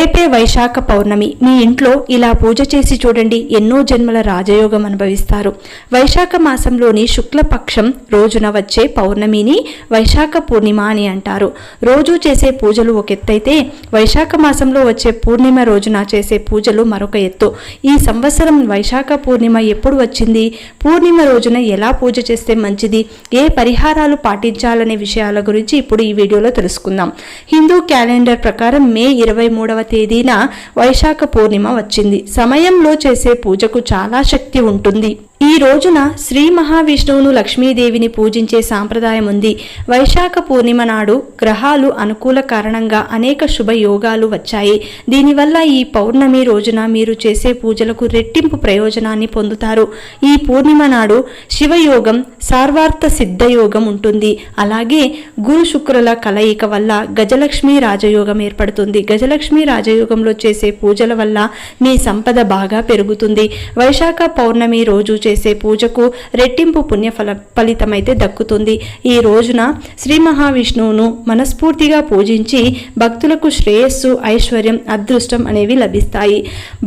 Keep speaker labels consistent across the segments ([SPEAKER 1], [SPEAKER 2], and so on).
[SPEAKER 1] రేపే వైశాఖ పౌర్ణమి. మీ ఇంట్లో ఇలా పూజ చేసి చూడండి ఎన్నో జన్మల రాజయోగం అనుభవిస్తారు. వైశాఖ మాసంలోని శుక్లపక్షం రోజున వచ్చే పౌర్ణమిని వైశాఖ పూర్ణిమ అని అంటారు. రోజు చేసే పూజలు ఒక ఎత్తైతే వైశాఖ మాసంలో వచ్చే పూర్ణిమ రోజున చేసే పూజలు మరొక ఎత్తు. ఈ సంవత్సరం వైశాఖ పూర్ణిమ ఎప్పుడు వచ్చింది? పూర్ణిమ రోజున ఎలా పూజ చేస్తే మంచిది? ఏ పరిహారాలు పాటించాలనే విషయాల గురించి ఇప్పుడు ఈ వీడియోలో తెలుసుకుందాం. హిందూ క్యాలెండర్ ప్రకారం మే ఇరవై మూడవ తేదీన వైశాఖ పూర్ణిమ వచ్చింది. సమయంలో చేసే పూజకు చాలా శక్తి ఉంటుంది. ఈ రోజున శ్రీ మహావిష్ణువును లక్ష్మీదేవిని పూజించే సాంప్రదాయం ఉంది. వైశాఖ పూర్ణిమ నాడు గ్రహాలు అనుకూల కారణంగా అనేక శుభ యోగాలు వచ్చాయి. దీనివల్ల ఈ పౌర్ణమి రోజున మీరు చేసే పూజలకు రెట్టింపు ప్రయోజనాన్ని పొందుతారు. ఈ పూర్ణిమ నాడు శివయోగం సార్వార్థ సిద్ధయోగం ఉంటుంది. అలాగే గురు శుక్రుల కలయిక వల్ల గజలక్ష్మి రాజయోగం ఏర్పడుతుంది. గజలక్ష్మి రాజయోగంలో చేసే పూజల వల్ల మీ సంపద బాగా పెరుగుతుంది. వైశాఖ పౌర్ణమి రోజు చేసే పూజకు రెట్టింపు పుణ్యఫల ఫలితమైతే దక్కుతుంది. ఈ రోజున శ్రీ మహావిష్ణువును మనస్ఫూర్తిగా పూజించి భక్తులకు శ్రేయస్సు ఐశ్వర్యం అదృష్టం అనేవి లభిస్తాయి.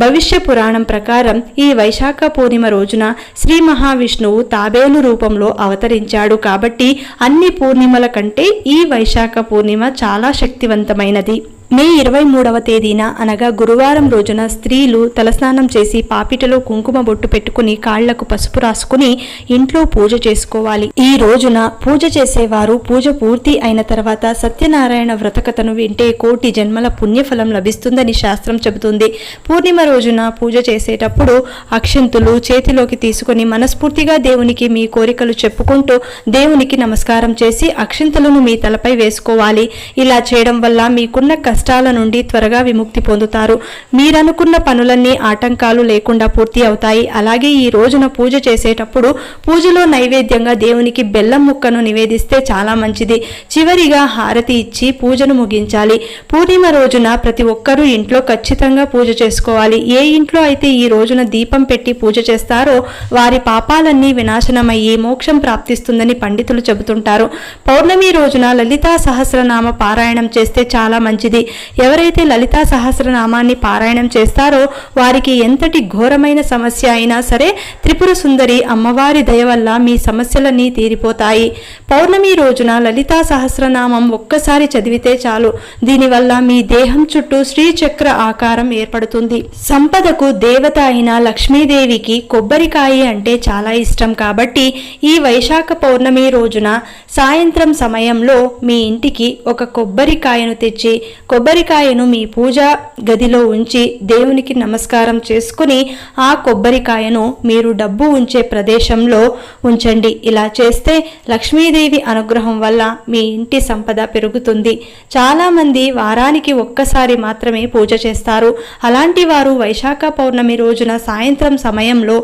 [SPEAKER 1] భవిష్య పురాణం ప్రకారం ఈ వైశాఖ పూర్ణిమ రోజున శ్రీ మహావిష్ణువు తాబేలు రూపంలో అవతరించాడు కాబట్టి అన్ని పూర్ణిమల కంటే ఈ వైశాఖ పూర్ణిమ చాలా శక్తివంతమైనది. మే ఇరవై మూడవ తేదీన అనగా గురువారం రోజున స్త్రీలు తలస్నానం చేసి పాపిటలో కుంకుమ బొట్టు పెట్టుకుని కాళ్ళకు పసుపు రాసుకుని ఇంట్లో పూజ చేసుకోవాలి. ఈ రోజున పూజ చేసేవారు పూజ పూర్తి అయిన తర్వాత సత్యనారాయణ వ్రతకథను వింటే కోటి జన్మల పుణ్యఫలం లభిస్తుందని శాస్త్రం చెబుతుంది. పూర్ణిమ రోజున పూజ చేసేటప్పుడు అక్షంతులు చేతిలోకి తీసుకుని మనస్ఫూర్తిగా దేవునికి మీ కోరికలు చెప్పుకుంటూ దేవునికి నమస్కారం చేసి అక్షంతలను మీ తలపై వేసుకోవాలి. ఇలా చేయడం వల్ల మీకున్న కష్టాల నుండి త్వరగా విముక్తి పొందుతారు. మీరనుకున్న పనులన్నీ ఆటంకాలు లేకుండా పూర్తి అవుతాయి. అలాగే ఈ రోజున పూజ చేసేటప్పుడు పూజలో నైవేద్యంగా దేవునికి బెల్లం ముక్కను నివేదిస్తే చాలా మంచిది. చివరిగా హారతి ఇచ్చి పూజను ముగించాలి. పూర్ణిమ రోజున ప్రతి ఒక్కరూ ఇంట్లో ఖచ్చితంగా పూజ చేసుకోవాలి. ఏ ఇంట్లో అయితే ఈ రోజున దీపం పెట్టి పూజ చేస్తారో వారి పాపాలన్నీ వినాశనమయ్యి మోక్షం ప్రాప్తిస్తుందని పండితులు చెబుతుంటారు. పౌర్ణమి రోజున లలితా సహస్రనామ పారాయణం చేస్తే చాలా మంచిది. ఎవరైతే లలితా సహస్రనామాన్ని పారాయణం చేస్తారో వారికి ఎంతటి ఘోరమైన సమస్య అయినా సరే త్రిపుర సుందరి అమ్మవారి దయ వల్ల మీ సమస్యలన్నీ తీరిపోతాయి. పౌర్ణమి రోజున లలితా సహస్రనామం ఒక్కసారి చదివితే చాలు. దీనివల్ల మీ దేహం చుట్టూ శ్రీచక్ర ఆకారం ఏర్పడుతుంది. సంపదకు దేవత అయిన లక్ష్మీదేవికి కొబ్బరికాయ అంటే చాలా ఇష్టం కాబట్టి ఈ వైశాఖ పౌర్ణమి రోజున సాయంత్రం సమయంలో మీ ఇంటికి ఒక కొబ్బరికాయను తెచ్చి కొబ్బరికాయను మీ పూజా గదిలో ఉంచి దేవునికి నమస్కారం చేసుకుని ఆ కొబ్బరికాయను మీరు డబ్బు ఉంచే ప్రదేశంలో ఉంచండి. ఇలా చేస్తే లక్ష్మీదేవి అనుగ్రహం వల్ల మీ ఇంటి సంపద పెరుగుతుంది. చాలామంది వారానికి ఒక్కసారి మాత్రమే పూజ చేస్తారు. అలాంటి వారు వైశాఖ పౌర్ణమి రోజున సాయంత్రం సమయంలో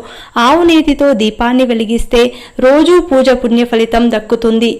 [SPEAKER 1] ఆవు నీతితో దీపాన్ని వెలిగిస్తే రోజూ పూజ పుణ్య ఫలితం దక్కుతుంది.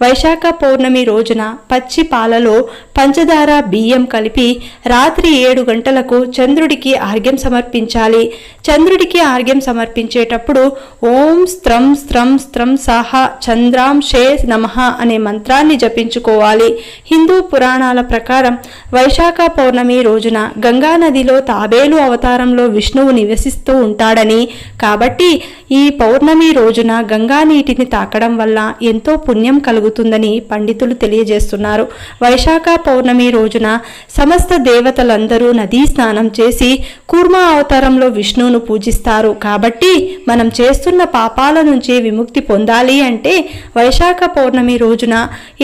[SPEAKER 1] వైశాఖ పౌర్ణమి రోజున పచ్చి పాలలో పంచదార బియ్యం కలిపి రాత్రి ఏడు గంటలకు చంద్రుడికి ఆర్గ్యం సమర్పించాలి. చంద్రుడికి ఆర్గ్యం సమర్పించేటప్పుడు ఓం స్త్రం స్త్రం స్త్రం సహ చంద్రాం షే నమః అనే మంత్రాన్ని జపించుకోవాలి. హిందూ పురాణాల ప్రకారం వైశాఖ పౌర్ణమి రోజున గంగా నదిలో తాబేలు అవతారంలో విష్ణువు నివసిస్తూ ఉంటాడని. కాబట్టి ఈ పౌర్ణమి రోజున గంగా నీటిని తాకడం వల్ల ఎంతో పుణ్యం కలుగుతుందని పండితులు తెలియజేస్తున్నారు. వైశాఖ పౌర్ణమి రోజున సమస్త దేవతలందరూ నదీ స్నానం చేసి కూర్మ అవతారంలో విష్ణువును పూజిస్తారు. కాబట్టి మనం చేస్తున్న పాపాల నుంచి విముక్తి పొందాలి అంటే వైశాఖ పౌర్ణమి రోజున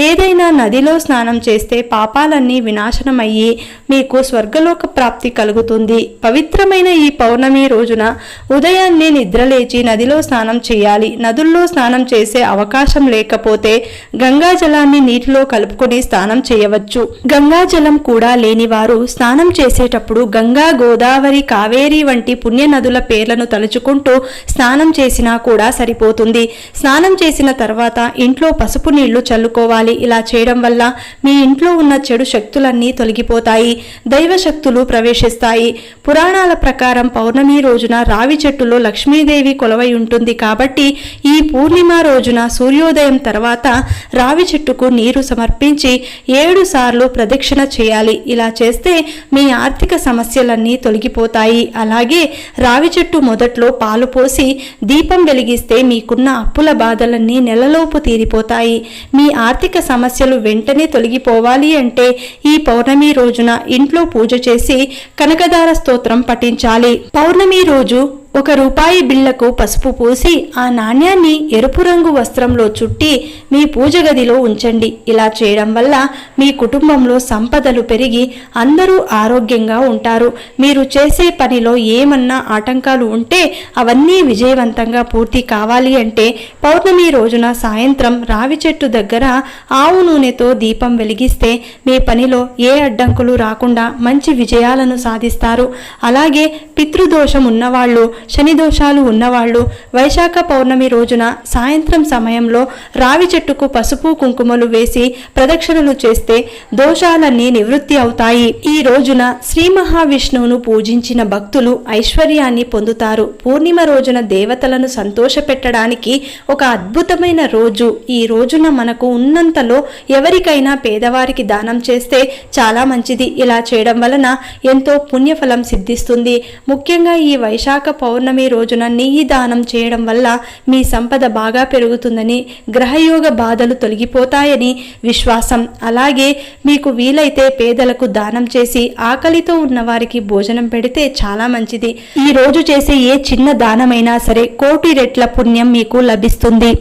[SPEAKER 1] ఏదైనా నదిలో స్నానం చేస్తే పాపాలన్నీ వినాశనమయ్యి మీకు స్వర్గలోక ప్రాప్తి కలుగుతుంది. పవిత్రమైన ఈ పౌర్ణమి రోజున ఉదయాన్నే నిద్రలేచి నదిలో స్నానం చేయాలి. నదుల్లో స్నానం చేసే అవకాశం లేకపోతే గంగాజలాన్ని నీటిలో కలుపుకొని స్నానం చేయవచ్చు. గంగాజలం కూడా లేనివారు స్నానం చేసేటప్పుడు గంగా గోదావరి కావేరి వంటి పుణ్య నదుల పేర్లను తలుచుకుంటూ స్నానం చేసినా కూడా సరిపోతుంది. స్నానం చేసిన తర్వాత ఇంట్లో పసుపు నీళ్ళు చల్లుకోవాలి. ఇలా చేయడం వల్ల మీ ఇంట్లో ఉన్న చెడు శక్తులన్నీ తొలగిపోతాయి. దైవ శక్తులు ప్రవేశిస్తాయి. పురాణాల ప్రకారం పౌర్ణమి రోజున రావి చెట్టులో లక్ష్మీదేవి కొలవై ఉంటుంది కాబట్టి ఈ పూర్ణిమ రోజున సూర్యోదయం తర్వాత రావి చెట్టుకు నీరు సమర్పించి ఏడు సార్లు ప్రదక్షిణ చేయాలి. ఇలా చేస్తే మీ ఆర్థిక సమస్యలన్నీ తొలగిపోతాయి. అలాగే రావి చెట్టు మొదట్లో పాలు పోసి దీపం వెలిగిస్తే మీకున్న అప్పుల బాధలన్నీ నెలలోపు తీరిపోతాయి. మీ ఆర్థిక సమస్యలు వెంటనే తొలగిపోవాలి అంటే ఈ పౌర్ణమి రోజున ఇంట్లో పూజ చేసి కనకదార స్తోత్రం పఠించాలి. పౌర్ణమి రోజు ఒక రూపాయి బిళ్ళకు పసుపు పూసి ఆ నాణ్యాన్ని ఎరుపు రంగు వస్త్రంలో చుట్టి మీ పూజ గదిలో ఉంచండి. ఇలా చేయడం వల్ల మీ కుటుంబంలో సంపదలు పెరిగి అందరూ ఆరోగ్యంగా ఉంటారు. మీరు చేసే పనిలో ఏమన్నా ఆటంకాలు ఉంటే అవన్నీ విజయవంతంగా పూర్తి కావాలి అంటే పౌర్ణమి రోజున సాయంత్రం రావి చెట్టు దగ్గర ఆవు నూనెతో దీపం వెలిగిస్తే మీ పనిలో ఏ అడ్డంకులు రాకుండా మంచి విజయాలను సాధిస్తారు. అలాగే పితృదోషం ఉన్నవాళ్ళు శని దోషాలు ఉన్నవాళ్ళు వైశాఖ పౌర్ణమి రోజున సాయంత్రం సమయంలో రావి చెట్టుకు పసుపు కుంకుమలు వేసి ప్రదక్షిణలు చేస్తే దోషాలన్నీ నివృత్తి అవుతాయి. ఈ రోజున శ్రీ మహావిష్ణువును పూజించిన భక్తులు ఐశ్వర్యాన్ని పొందుతారు. పూర్ణిమ రోజున దేవతలను సంతోషపెట్టడానికి ఒక అద్భుతమైన రోజు. ఈ రోజున మనకు ఉన్నంతలో ఎవరికైనా పేదవారికి దానం చేస్తే చాలా మంచిది. ఇలా చేయడం వలన ఎంతో పుణ్యఫలం సిద్ధిస్తుంది. ముఖ్యంగా ఈ వైశాఖ పౌర్ణమి రోజున నెయ్యి దానం చేయడం వల్ల మీ సంపద బాగా పెరుగుతుందని గ్రహయోగ బాధలు తొలగిపోతాయని విశ్వాసం. అలాగే మీకు వీలైతే పేదలకు దానం చేసి ఆకలితో ఉన్న వారికి భోజనం పెడితే చాలా మంచిది. ఈ రోజు చేసే ఏ చిన్న దానమైనా సరే కోటి రెట్ల పుణ్యం మీకు లభిస్తుంది.